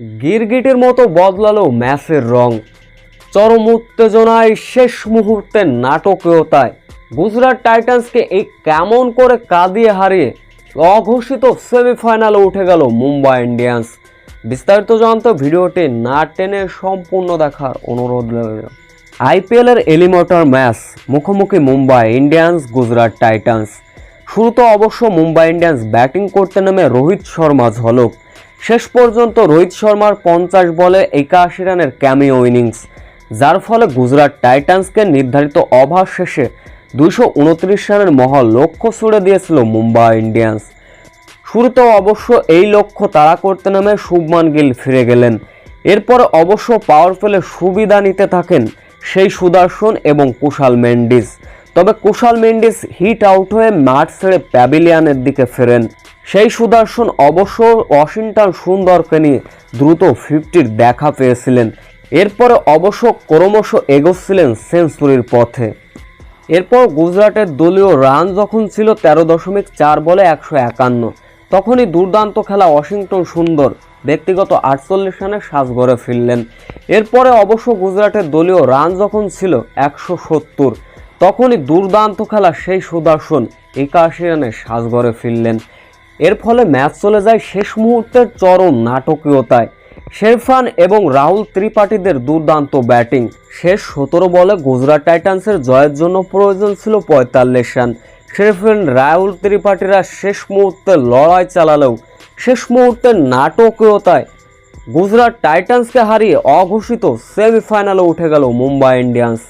গিরগিটির মতো বদলালো ম্যাচের রং। চরম উত্তেজনায় শেষ মুহূর্তে নাটকীয়তায় গুজরাট টাইটান্সকে এই কেমন করে কাঁদিয়ে হারিয়ে অঘোষিত সেমিফাইনালে উঠে গেল মুম্বাই ইন্ডিয়ান্স। বিস্তারিত জানতে ভিডিওটি না টেনে সম্পূর্ণ দেখার অনুরোধ রইল। আইপিএলের এলিমিনেটর ম্যাচ মুখোমুখি মুম্বাই ইন্ডিয়ান্স, গুজরাট টাইটান্স। শুরুতে অবশ্য মুম্বাই ইন্ডিয়ান্স ব্যাটিং করতে নেমে রোহিত শর্মা ঝলক। শেষ পর্যন্ত রোহিত শর্মার পঞ্চাশ বলে একাশি রানের ক্যামিও ইনিংস, যার ফলে গুজরাট টাইটান্সকে নির্ধারিত ওভার শেষে দুইশো উনত্রিশ রানের মহা লক্ষ্য ছুড়ে দিয়েছিল মুম্বাই ইন্ডিয়ান্স। শুরুতেও অবশ্য এই লক্ষ্য তাড়া করতে নামে শুভমান গিল ফিরে গেলেন। এরপর অবশ্য পাওয়ার প্লে সুবিধা নিতে থাকেন সেই সুদর্শন এবং কুশাল মেন্ডিস। তবে কুশাল মেন্ডিস হিট আউট হয়ে মাঠ ছেড়ে প্যাভিলিয়ানের দিকে ফেরেন। সেই সুদর্শন অবশ্য ওয়াশিংটন সুন্দরকে নিয়ে দ্রুত ফিফটির দেখা পেয়েছিলেন। এরপরে অবশ্য ক্রমশ এগোচ্ছিলেন সেঞ্চুরির পথে। এরপর গুজরাটের দলীয় রান যখন ছিল তেরো দশমিক চার বলে একশো একান্ন, তখনই দুর্দান্ত খেলা ওয়াশিংটন সুন্দর ব্যক্তিগত আটচল্লিশ রানে সাজঘরে ফিরলেন এরপরে অবশ্য গুজরাটের দলীয় রান যখন ছিল একশো সত্তর তখনই দুর্দান্ত খেলা সেই সুদর্শন একাশি রানে সাজঘরে ফিরলেন। এর ফলে ম্যাচ চলে যায় শেষ মুহূর্তের চরম নাটকীয়তায়। শেরফান এবং রাহুল ত্রিপাঠীদের দুর্দান্ত ব্যাটিং। শেষ সতেরো বলে গুজরাট টাইটান্সের জয়ের জন্য প্রয়োজন ছিল পঁয়তাল্লিশ রান। শেরফান, রাহুল ত্রিপাঠীরা শেষ মুহূর্তে লড়াই চালালেও শেষ মুহূর্তের নাটকীয়তায় গুজরাট টাইটান্সকে হারিয়ে অঘোষিত সেমিফাইনালে উঠে গেল মুম্বাই ইন্ডিয়ান্স।